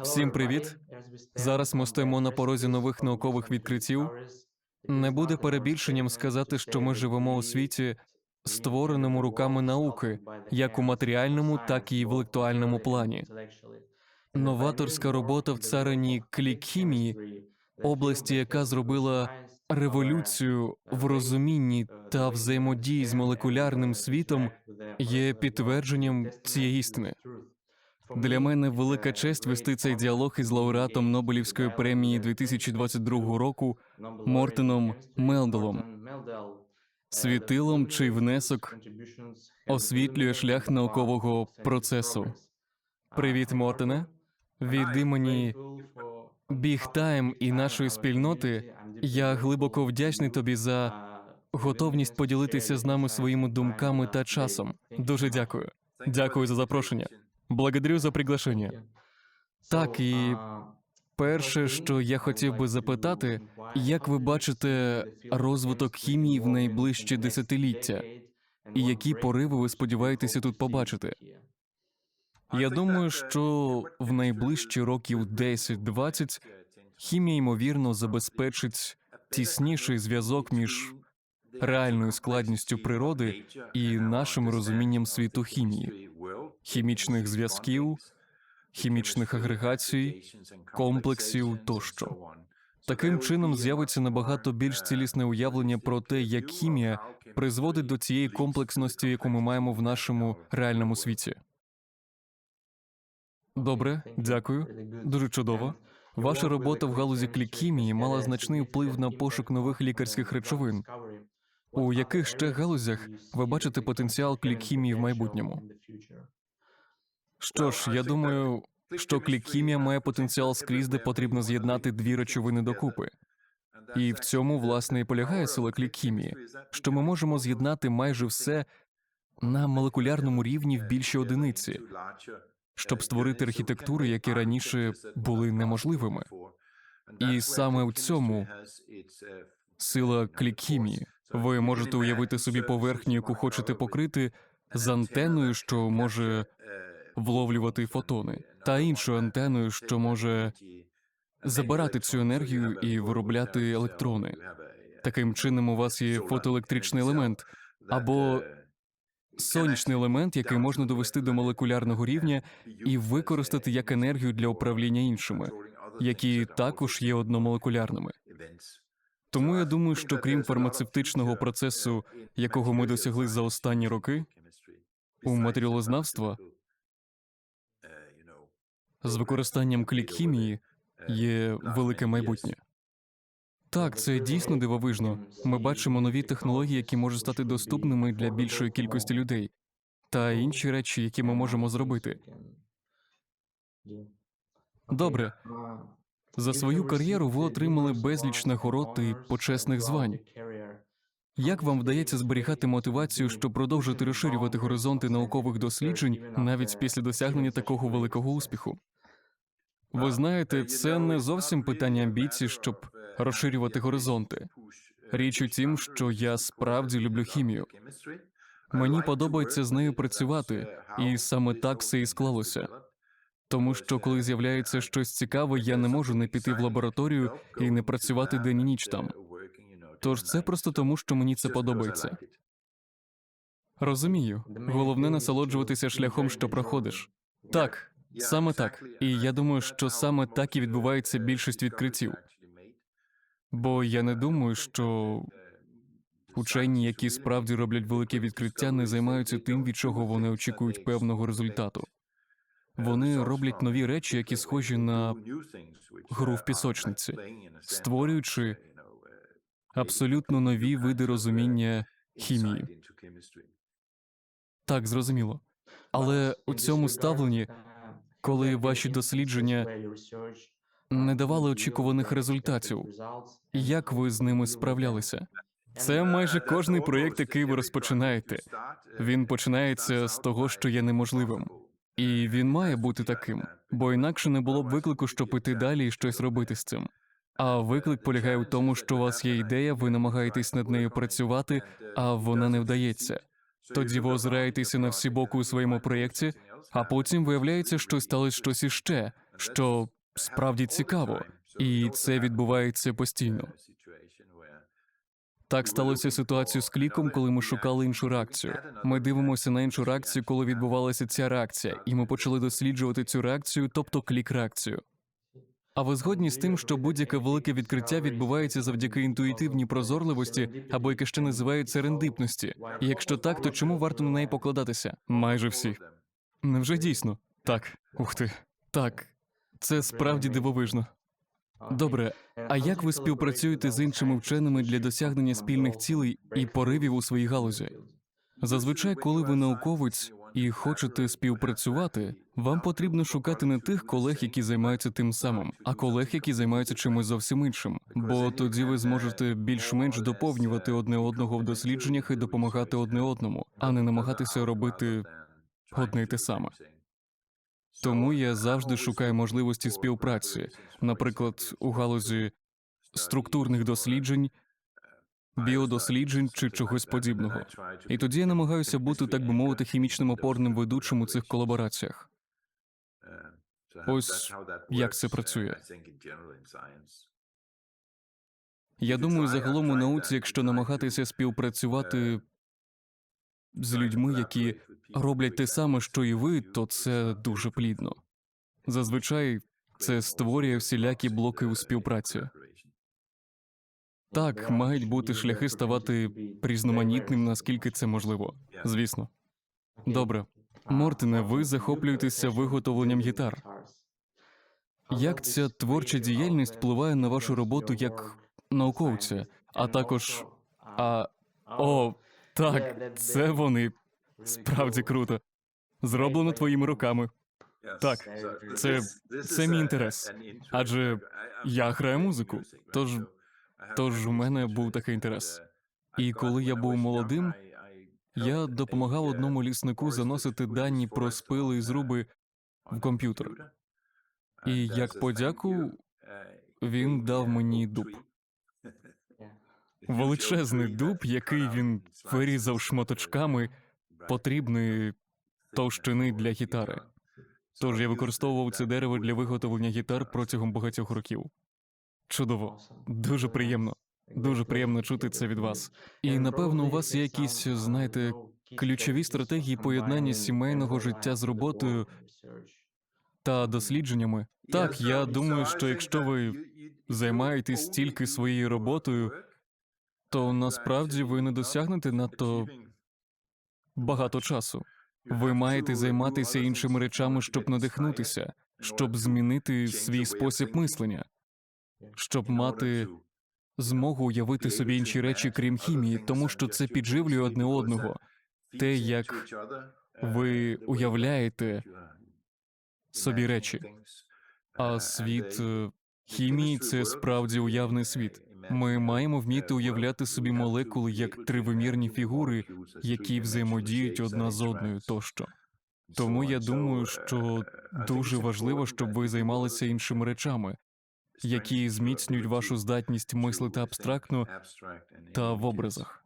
Всім привіт! Зараз ми стоїмо на порозі нових наукових відкриттів. Не буде перебільшенням сказати, що ми живемо у світі, створеному руками науки, як у матеріальному, так і інтелектуальному плані. Новаторська робота в царині клікхімії, області, яка зробила революцію в розумінні та взаємодії з молекулярним світом, є підтвердженням цієї істини. Для мене велика честь вести цей діалог із лауреатом Нобелівської премії 2022 року Мортеном Мелдалом, світилом, чий внесок освітлює шлях наукового процесу. Привіт, Мортене. Від імені Time і нашої спільноти я глибоко вдячний тобі за готовність поділитися з нами своїми думками та часом. Дуже дякую. Дякую за запрошення. Благодарю за приглашення. Так, і перше, що я хотів би запитати, як ви бачите розвиток хімії в найближчі десятиліття, і які пориви ви сподіваєтеся тут побачити? Я думаю, що в найближчі років 10-20 хімія ймовірно забезпечить тісніший зв'язок між реальною складністю природи і нашим розумінням світу хімії, хімічних зв'язків, хімічних агрегацій, комплексів тощо. Таким чином з'явиться набагато більш цілісне уявлення про те, як хімія призводить до цієї комплексності, яку ми маємо в нашому реальному світі. Добре, дякую. Дуже чудово. Ваша робота в галузі клікхімії мала значний вплив на пошук нових лікарських речовин. У яких ще галузях ви бачите потенціал клікхімії в майбутньому? Що ж, я думаю, що клікхімія має потенціал скрізь, де потрібно з'єднати дві речовини докупи. І в цьому, власне, і полягає сила клікхімії, що ми можемо з'єднати майже все на молекулярному рівні в більшій одиниці, щоб створити архітектури, які раніше були неможливими. І саме в цьому сила клікхімії. Ви можете уявити собі поверхню, яку хочете покрити, з антеною, що може вловлювати фотони, та іншою антеною, що може забирати цю енергію і виробляти електрони. Таким чином, у вас є фотоелектричний елемент або сонячний елемент, який можна довести до молекулярного рівня і використати як енергію для управління іншими, які також є одномолекулярними. Тому я думаю, що крім фармацевтичного процесу, якого ми досягли за останні роки, у матеріалознавства з використанням клікхімії є велике майбутнє. Так, це дійсно дивовижно. Ми бачимо нові технології, які можуть стати доступними для більшої кількості людей, та інші речі, які ми можемо зробити. Добре, за свою кар'єру ви отримали безліч нагород і почесних звань. Як вам вдається зберігати мотивацію, щоб продовжити розширювати горизонти наукових досліджень навіть після досягнення такого великого успіху? Ви знаєте, це не зовсім питання амбіцій, щоб розширювати горизонти. Річ у тім, що я справді люблю хімію. Мені подобається з нею працювати, і саме так все і склалося. Тому що, коли з'являється щось цікаве, я не можу не піти в лабораторію і не працювати день і ніч там. Тож це просто тому, що мені це подобається. Розумію, головне насолоджуватися шляхом, що проходиш. Так, саме так. І я думаю, що саме так і відбувається більшість відкриттів. Бо я не думаю, що учені, які справді роблять велике відкриття, не займаються тим, від чого вони очікують певного результату. Вони роблять нові речі, які схожі на гру в пісочниці, створюючи абсолютно нові види розуміння хімії. Так, зрозуміло. Але у цьому ставленні, коли ваші дослідження не давали очікуваних результатів, як ви з ними справлялися? Це майже кожний проєкт, який ви розпочинаєте. Він починається з того, що є неможливим. І він має бути таким, бо інакше не було б виклику, щоб іти далі і щось робити з цим. А виклик полягає в тому, що у вас є ідея, ви намагаєтесь над нею працювати, а вона не вдається. Тоді ви озираєтеся на всі боки у своєму проєкті, а потім виявляється, що сталося щось іще, що справді цікаво, і це відбувається постійно. Так сталося ситуацію з кліком, коли ми шукали іншу реакцію. Ми дивимося на іншу реакцію, коли відбувалася ця реакція, і ми почали досліджувати цю реакцію, тобто клік-реакцію. А ви згодні з тим, що будь-яке велике відкриття відбувається завдяки інтуїтивній прозорливості або яке ще називають серендипності? І якщо так, то чому варто на неї покладатися? Майже всі. Невже дійсно? Так, ух ти. Так, це справді дивовижно. Добре, а як ви співпрацюєте з іншими вченими для досягнення спільних цілей і поривів у своїй галузі? Зазвичай, коли ви науковець і хочете співпрацювати, вам потрібно шукати не тих колег, які займаються тим самим, а колег, які займаються чимось зовсім іншим. Бо тоді ви зможете більш-менш доповнювати одне одного в дослідженнях і допомагати одне одному, а не намагатися робити одне й те саме. Тому я завжди шукаю можливості співпраці, наприклад, у галузі структурних досліджень, біодосліджень чи чогось подібного. І тоді я намагаюся бути, так би мовити, хімічним опорним ведучим у цих колабораціях. Ось як це працює. Я думаю, загалом у науці, якщо намагатися співпрацювати з людьми, які роблять те саме, що і ви, то це дуже плідно. Зазвичай це створює всілякі блоки у співпраці. Так, мають бути шляхи ставати різноманітним, наскільки це можливо. Звісно. Добре. Мортине, ви захоплюєтеся виготовленням гітар. Як ця творча діяльність впливає на вашу роботу як науковця, а також. А. О, так, це вони. Справді круто. Зроблено твоїми руками. Так, це, це мій інтерес. Адже я граю музику, тож, тож у мене був такий інтерес. І коли я був молодим, я допомагав одному ліснику заносити дані про спили і зруби в комп'ютер. І як подяку він дав мені дуб. Величезний дуб, який він вирізав шматочками потрібної товщини для гітари. Тож я використовував це дерево для виготовлення гітар протягом багатьох років. Чудово, дуже приємно. Дуже приємно чути це від вас. І напевно, у вас є якісь, знаєте, ключові стратегії поєднання сімейного життя з роботою та дослідженнями. Так, я думаю, що якщо ви займаєтесь стільки своєю роботою, то насправді ви не досягнете надто багато часу. Ви маєте займатися іншими речами, щоб надихнутися, щоб змінити свій спосіб мислення, щоб мати змогу уявити собі інші речі, крім хімії, тому що це підживлює одне одного. Те, як ви уявляєте собі речі. А світ е, хімії це справді уявний світ. Ми маємо вміти уявляти собі молекули як тривимірні фігури, які взаємодіють одна з одною тощо. Тому я думаю, що дуже важливо, щоб ви займалися іншими речами, які зміцнюють вашу здатність мислити абстрактно та в образах.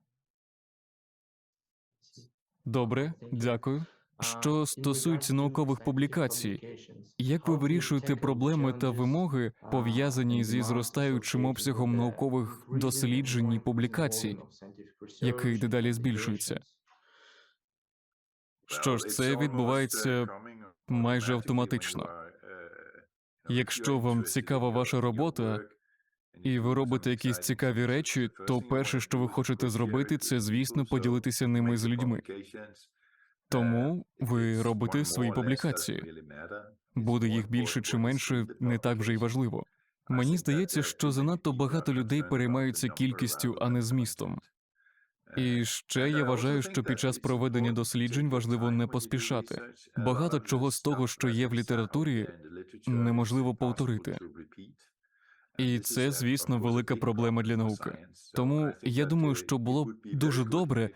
Добре, дякую. Що стосується наукових публікацій, як ви вирішуєте проблеми та вимоги, пов'язані зі зростаючим обсягом наукових досліджень і публікацій, який дедалі збільшується? Що ж, це відбувається майже автоматично. Якщо вам цікава ваша робота, і ви робите якісь цікаві речі, то перше, що ви хочете зробити, це звісно поділитися ними з людьми. Тому ви робите свої публікації. Буде їх більше чи менше, не так вже й важливо. Мені здається, що занадто багато людей переймаються кількістю, а не змістом. І ще я вважаю, що під час проведення досліджень важливо не поспішати. Багато чого з того, що є в літературі, неможливо повторити. І це, звісно, велика проблема для науки. Тому я думаю, що було б дуже добре,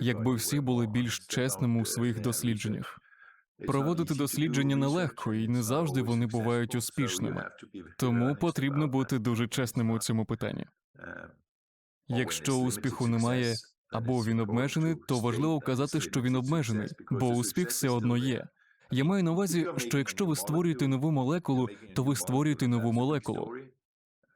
якби всі були більш чесними у своїх дослідженнях. Проводити дослідження нелегко, і не завжди вони бувають успішними. Тому потрібно бути дуже чесними у цьому питанні. Якщо успіху немає або він обмежений, то важливо вказати, що він обмежений, бо успіх все одно є. Я маю на увазі, що якщо ви створюєте нову молекулу, то ви створюєте нову молекулу.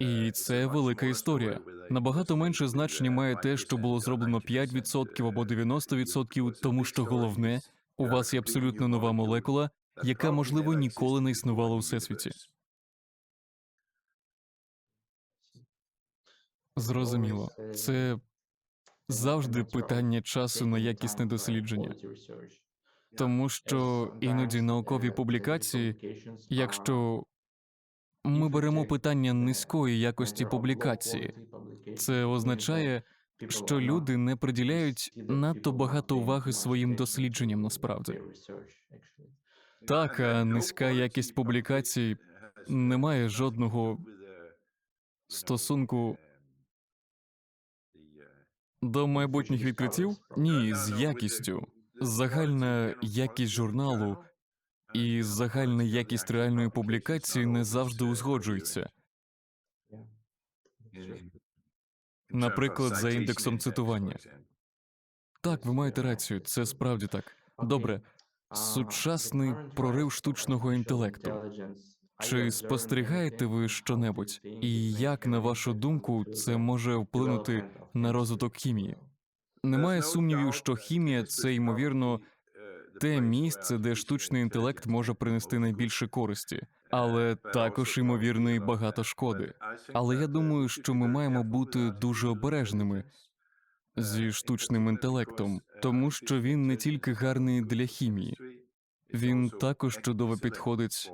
І це велика історія. Набагато менше значення має те, що було зроблено 5% або 90%, тому що головне, у вас є абсолютно нова молекула, яка, можливо, ніколи не існувала у всесвіті. Зрозуміло, це завжди питання часу на якісне дослідження, тому що іноді наукові публікації, якщо ми беремо питання низької якості публікації, це означає, що люди не приділяють надто багато уваги своїм дослідженням насправді. Так, а низька якість публікацій не має жодного стосунку до майбутніх відкриттів? Ні, з якістю. Загальна якість журналу і загальна якість реальної публікації не завжди узгоджуються. Наприклад, за індексом цитування. Так, ви маєте рацію, це справді так. Добре, сучасний прорив штучного інтелекту. Чи спостерігаєте ви щонебудь? І як, на вашу думку, це може вплинути на розвиток хімії? Немає сумнівів, що хімія це ймовірно те місце, де штучний інтелект може принести найбільше користі, але також ймовірно і багато шкоди. Але я думаю, що ми маємо бути дуже обережними зі штучним інтелектом, тому що він не тільки гарний для хімії, він також чудово підходить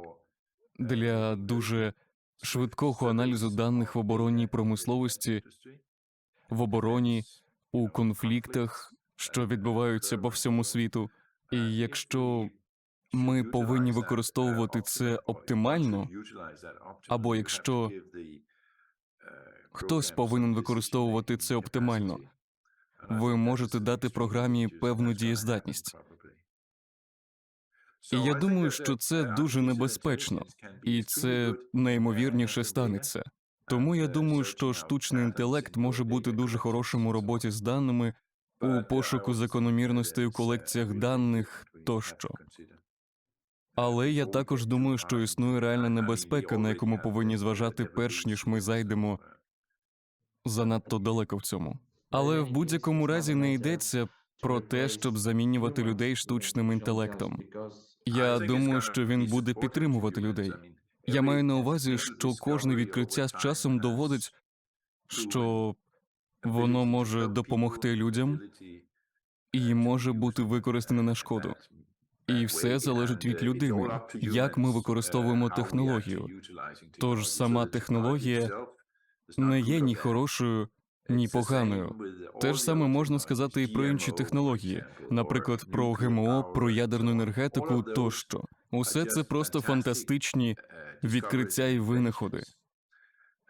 для дуже швидкого аналізу даних в оборонній промисловості, в обороні, у конфліктах, що відбуваються по всьому світу. І якщо ми повинні використовувати це оптимально, або якщо хтось повинен використовувати це оптимально, ви можете дати програмі певну дієздатність. І я думаю, що це дуже небезпечно, і це найімовірніше станеться. Тому я думаю, що штучний інтелект може бути дуже хорошим у роботі з даними, у пошуку закономірностей у колекціях даних тощо. Але я також думаю, що існує реальна небезпека, на яку ми повинні зважати перш ніж ми зайдемо занадто далеко в цьому. Але в будь-якому разі не йдеться про те, щоб замінювати людей штучним інтелектом. Я думаю, що він буде підтримувати людей. Я маю на увазі, що кожне відкриття з часом доводить, що воно може допомогти людям і може бути використане на шкоду. І все залежить від людини, як ми використовуємо технологію. Тож сама технологія не є ні хорошою, ні поганою. Те ж саме можна сказати і про інші технології, наприклад, про ГМО, про ядерну енергетику тощо. Усе це просто фантастичні відкриття і винаходи.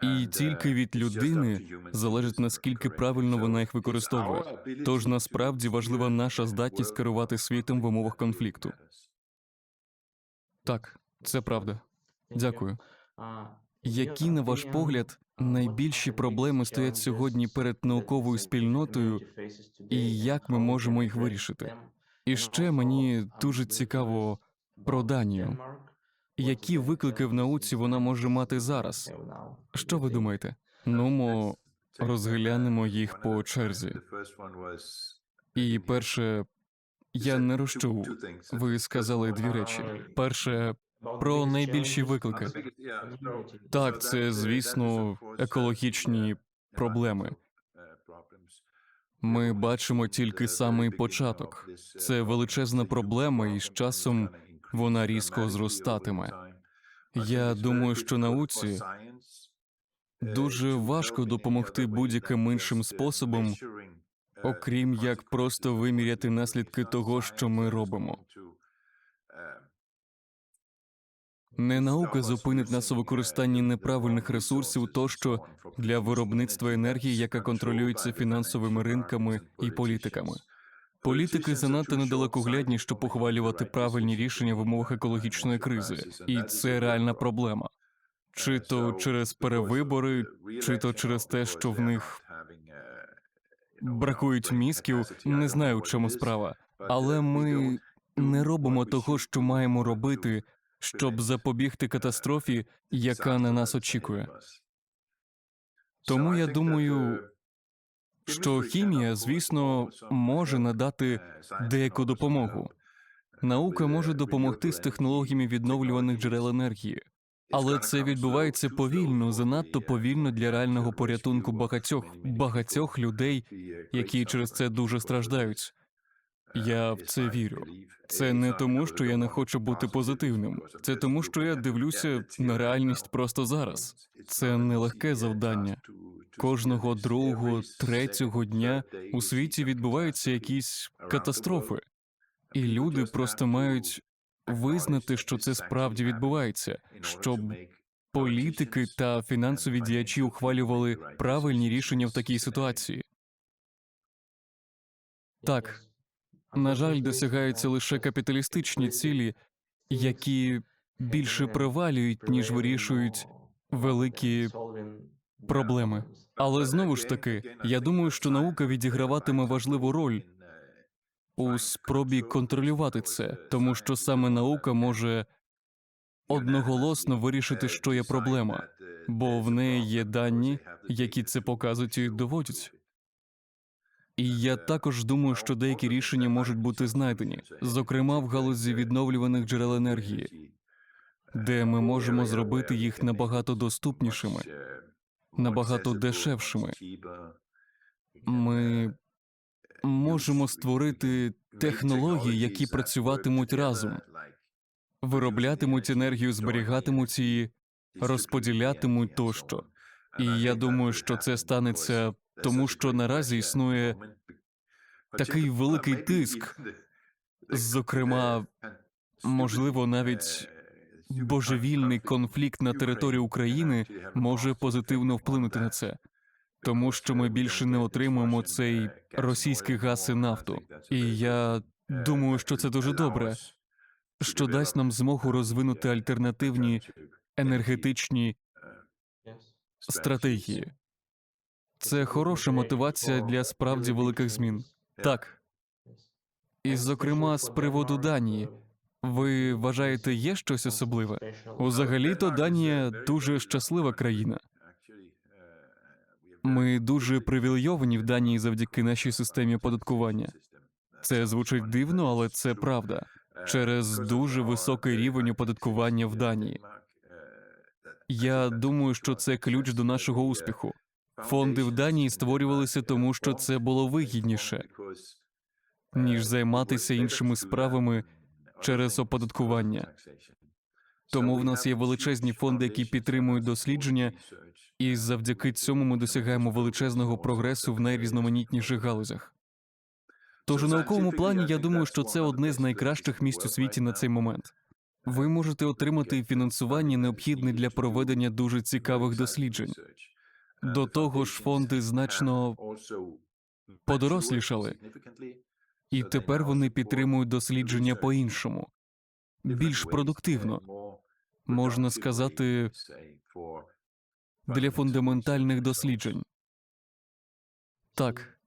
І тільки від людини залежить наскільки правильно вона їх використовує. Тож насправді важлива наша здатність керувати світом в умовах конфлікту. Так, це правда. Дякую. Які, на ваш погляд, найбільші проблеми стоять сьогодні перед науковою спільнотою, і як ми можемо їх вирішити? І ще мені дуже цікаво про Данію. Які виклики в науці вона може мати зараз? Що ви думаєте? Ну, мо розглянемо їх по черзі. І перше, я не розчув. Ви сказали дві речі. Перше, про найбільші виклики. Так, це звісно екологічні проблеми. Ми бачимо тільки самий початок. Це величезна проблема, і з часом вона різко зростатиме. Я думаю, що науці дуже важко допомогти будь-яким іншим способом, окрім як просто виміряти наслідки того, що ми робимо. Не наука зупинить нас у використанні неправильних ресурсів тощо для виробництва енергії, яка контролюється фінансовими ринками і політиками. Політики занадто недалекоглядні, щоб похвалювати правильні рішення в умовах екологічної кризи, і це реальна проблема. Чи то через перевибори, чи то через те, що в них бракують мізків, не знаю, в чому справа. Але ми не робимо того, що маємо робити, щоб запобігти катастрофі, яка на нас очікує. Тому я думаю, що хімія, звісно, може надати деяку допомогу. Наука може допомогти з технологіями відновлюваних джерел енергії, але це відбувається повільно, занадто повільно для реального порятунку багатьох багатьох людей, які через це дуже страждають. Я в це вірю. Це не тому, що я не хочу бути позитивним. Це тому, що я дивлюся на реальність просто зараз. Це нелегке завдання. Кожного другого, третього дня у світі відбуваються якісь катастрофи, і люди просто мають визнати, що це справді відбувається, щоб політики та фінансові діячі ухвалювали правильні рішення в такій ситуації. Так, на жаль, досягаються лише капіталістичні цілі, які більше провалюють, ніж вирішують великі проблеми. Але знову ж таки, я думаю, що наука відіграватиме важливу роль у спробі контролювати це, тому що саме наука може одноголосно вирішити, що є проблема, бо в неї є дані, які це показують і доводять. І я також думаю, що деякі рішення можуть бути знайдені, зокрема в галузі відновлюваних джерел енергії, де ми можемо зробити їх набагато доступнішими, набагато дешевшими. Ми можемо створити технології, які працюватимуть разом, вироблятимуть енергію, зберігатимуть її, розподілятимуть тощо. І я думаю, що це станеться, тому що наразі існує такий великий тиск, зокрема, можливо, навіть божевільний конфлікт на території України може позитивно вплинути на це, тому що ми більше не отримуємо цей російський газ і нафту. І я думаю, що це дуже добре, що дасть нам змогу розвинути альтернативні енергетичні стратегії. Це хороша мотивація для справді великих змін. Так. І, зокрема, з приводу Данії. Ви вважаєте, є щось особливе? Узагалі-то Данія дуже щаслива країна. Ми дуже привілейовані в Данії завдяки нашій системі оподаткування. Це звучить дивно, але це правда. Через дуже високий рівень оподаткування в Данії. Я думаю, що це ключ до нашого успіху. Фонди в Данії створювалися тому, що це було вигідніше, ніж займатися іншими справами через оподаткування. Тому в нас є величезні фонди, які підтримують дослідження, і завдяки цьому ми досягаємо величезного прогресу в найрізноманітніших галузях. Тож у науковому плані я думаю, що це одне з найкращих місць у світі на цей момент. Ви можете отримати фінансування, необхідне для проведення дуже цікавих досліджень. До того ж, фонди значно подорослішали, і тепер вони підтримують дослідження по-іншому, більш продуктивно, можна сказати, для фундаментальних досліджень. Так,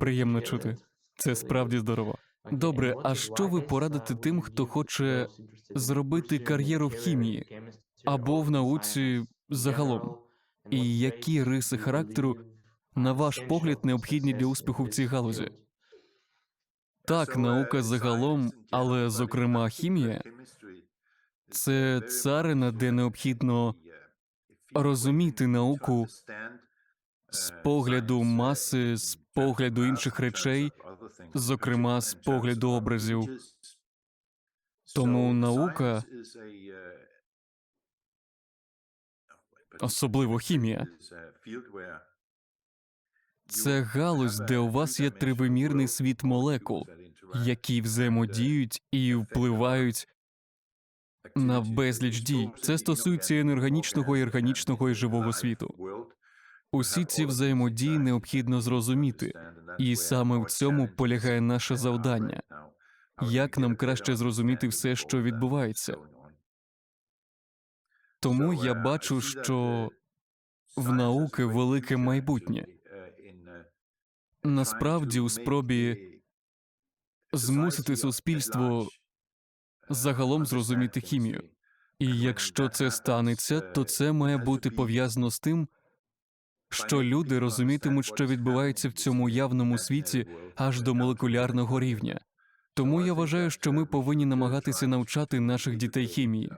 приємно чути. Це справді здорово. Добре, а що ви порадите тим, хто хоче зробити кар'єру в хімії або в науці загалом? І які риси характеру, на ваш погляд, необхідні для успіху в цій галузі? Так, наука загалом, але зокрема хімія це царина, де необхідно розуміти науку з погляду маси, з погляду інших речей, зокрема з погляду образів. Тому наука, особливо хімія, це галузь, де у вас є тривимірний світ молекул, які взаємодіють і впливають на безліч дій. Це стосується і і органічного і живого світу. Усі ці взаємодії необхідно зрозуміти, і саме в цьому полягає наше завдання. Як нам краще зрозуміти все, що відбувається? Тому я бачу, що в науки велике майбутнє. Насправді, у спробі змусити суспільство загалом зрозуміти хімію. І якщо це станеться, то це має бути пов'язано з тим, що люди розумітимуть, що відбувається в цьому явному світі аж до молекулярного рівня. Тому я вважаю, що ми повинні намагатися навчати наших дітей хімії.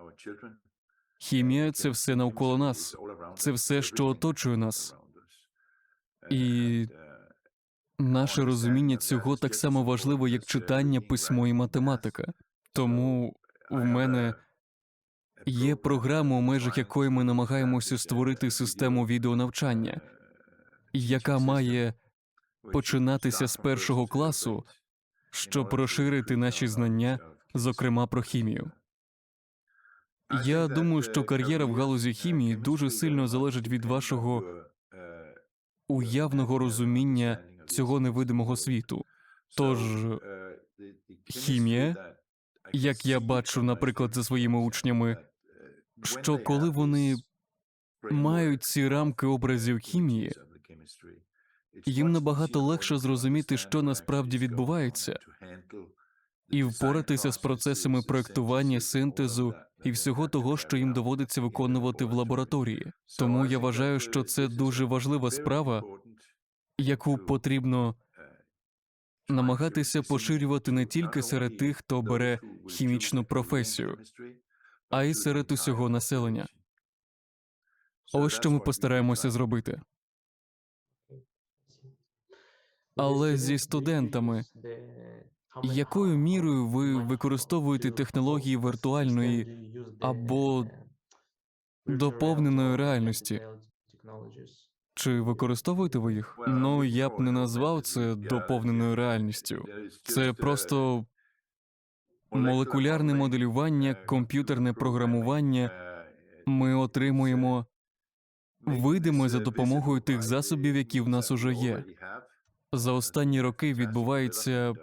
Хімія це все навколо нас, це все, що оточує нас. І наше розуміння цього так само важливо, як читання, письмо і математика. Тому в мене є програма, у межах якої ми намагаємося створити систему відеонавчання, яка має починатися з першого класу, щоб розширити наші знання, зокрема про хімію. Я думаю, що кар'єра в галузі хімії дуже сильно залежить від вашого уявного розуміння цього невидимого світу. Тож хімія, як я бачу, наприклад, за своїми учнями, що коли вони мають ці рамки образів хімії, їм набагато легше зрозуміти, що насправді відбувається, і впоратися з процесами проектування, синтезу і всього того, що їм доводиться виконувати в лабораторії. Тому я вважаю, що це дуже важлива справа, яку потрібно намагатися поширювати не тільки серед тих, хто бере хімічну професію, а й серед усього населення. Ось що ми постараємося зробити. Але зі студентами, якою мірою ви використовуєте технології віртуальної або доповненої реальності? Чи використовуєте ви їх? Ну я б не назвав це доповненою реальністю. Це просто молекулярне моделювання, комп'ютерне програмування. Ми отримуємо видимо за допомогою тих засобів, які в нас уже є. За останні роки відбувається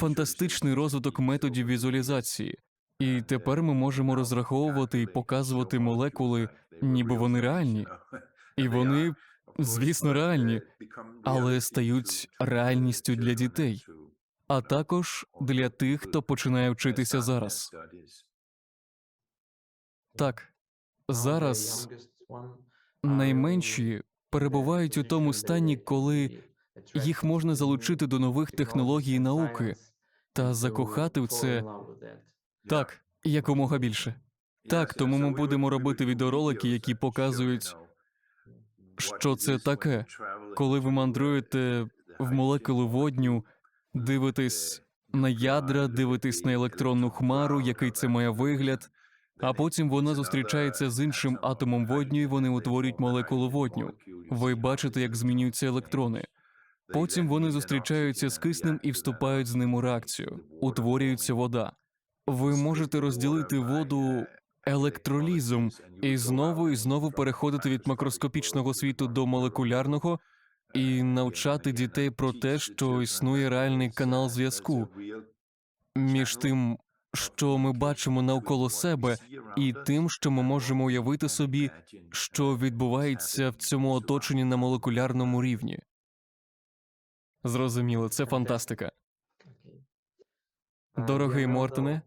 фантастичний розвиток методів візуалізації, і тепер ми можемо розраховувати і показувати молекули, ніби вони реальні. І вони, звісно, реальні, але стають реальністю для дітей, а також для тих, хто починає вчитися зараз. Так, зараз найменші перебувають у тому стані, коли їх можна залучити до нових технологій науки та закохати в це так, якомога більше. Так, тому ми будемо робити відеоролики, які показують, що це таке, коли ви мандруєте в молекулу водню, дивитесь на ядра, дивитесь на електронну хмару, який це має вигляд, а потім вона зустрічається з іншим атомом водню, і вони утворюють молекулу водню. Ви бачите, як змінюються електрони. Потім вони зустрічаються з киснем і вступають з ним у реакцію. Утворюється вода. Ви можете розділити воду електролізом і знову і знову переходити від макроскопічного світу до молекулярного і навчати дітей про те, що існує реальний канал зв'язку між тим, що ми бачимо навколо себе, і тим, що ми можемо уявити собі, що відбувається в цьому оточенні на молекулярному рівні. Зрозуміло, це фантастика. Дорогий Мортоне,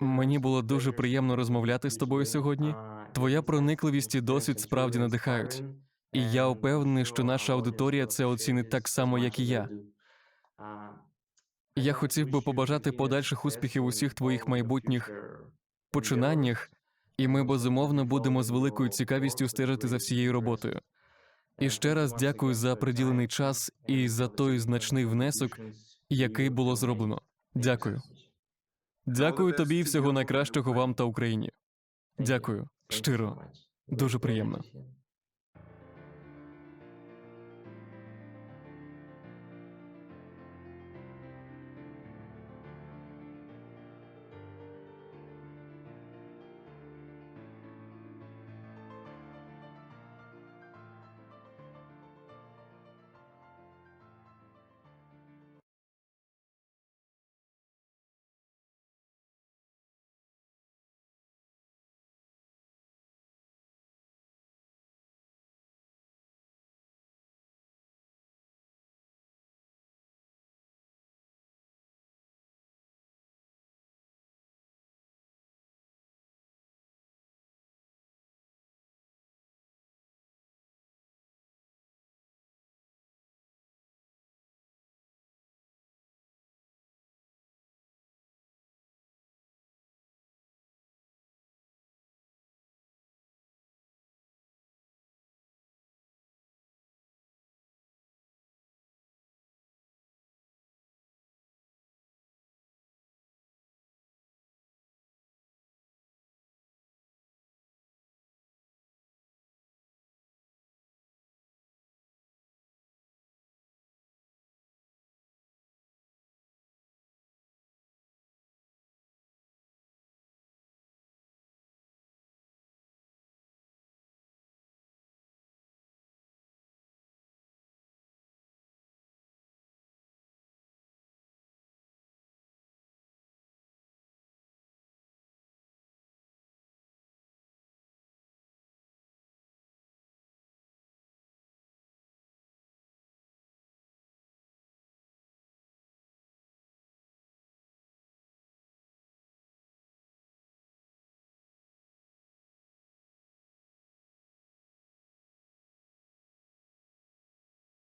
мені було дуже приємно розмовляти з тобою сьогодні. Твоя проникливість і досвід справді надихають. І я впевнений, що наша аудиторія це оцінить так само, як і я. Я хотів би побажати подальших успіхів усіх твоїх майбутніх починаннях, і ми безумовно будемо з великою цікавістю стежити за всією роботою. І ще раз дякую за приділений час і за той значний внесок, який було зроблено. Дякую. Дякую тобі і всього найкращого вам та Україні. Дякую щиро, дуже приємно.